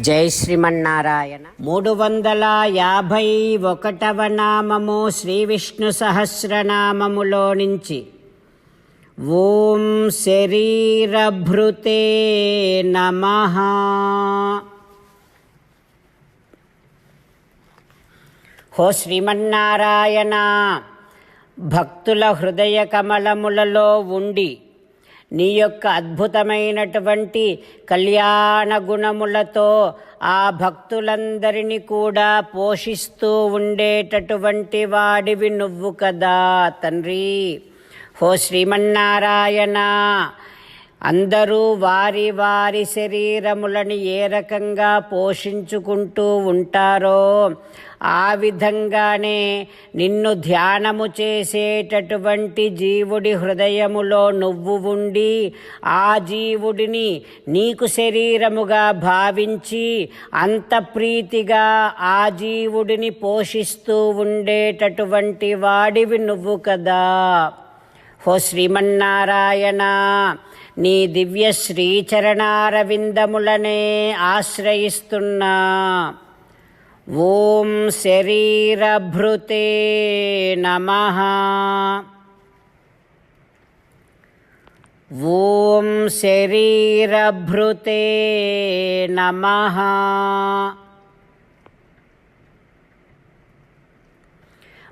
జై శ్రీమన్నారాయణ. మూడు వందల యాభై ఒకటవ నామము శ్రీ విష్ణు సహస్రనామములో నుంచి. ఓం శరీరభృతే నమ. హో శ్రీమన్నారాయణ భక్తుల హృదయ కమలములలో ఉండి. నీ యొక్క అద్భుతమైనటువంటి కళ్యాణ గుణములతో ఆ భక్తులందరినీ కూడా పోషిస్తూ ఉండేటటువంటి వాడివి నువ్వు కదా తండ్రి. హో శ్రీమన్నారాయణ. అందరూ వారి వారి శరీరములను ఏ రకంగా పోషించుకుంటూ ఉంటారో ఆ విధంగానే నిన్ను ధ్యానము చేసేటటువంటి జీవుడి హృదయములో నువ్వు ఉండి ఆ జీవుడిని నీకు శరీరముగా భావించి అంత ప్రీతిగా ఆ జీవుడిని పోషిస్తూ ఉండేటటువంటి వాడివి నువ్వు కదా. హో శ్రీమన్నారాయణ. నీ దివ్య శ్రీచరణారవిందములనే ఆశ్రయిస్తున్నా. ఓం శరీరభృతే నమ. ఓం శరీరభృతే నమ.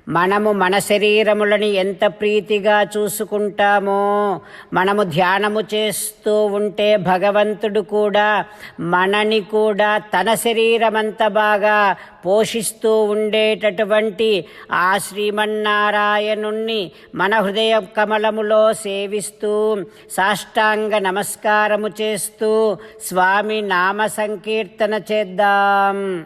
మనము మన శరీరములని ఎంత ప్రీతిగా చూసుకుంటామో మనము ధ్యానము చేస్తూ ఉంటే భగవంతుడు కూడా మనని కూడా తన శరీరమంత బాగా పోషిస్తూ ఉండేటటువంటి ఆ శ్రీమన్నారాయణుణ్ణి మన హృదయ కమలములో సేవిస్తూ సాష్టాంగ నమస్కారము చేస్తూ స్వామి నామ సంకీర్తన చేద్దాం.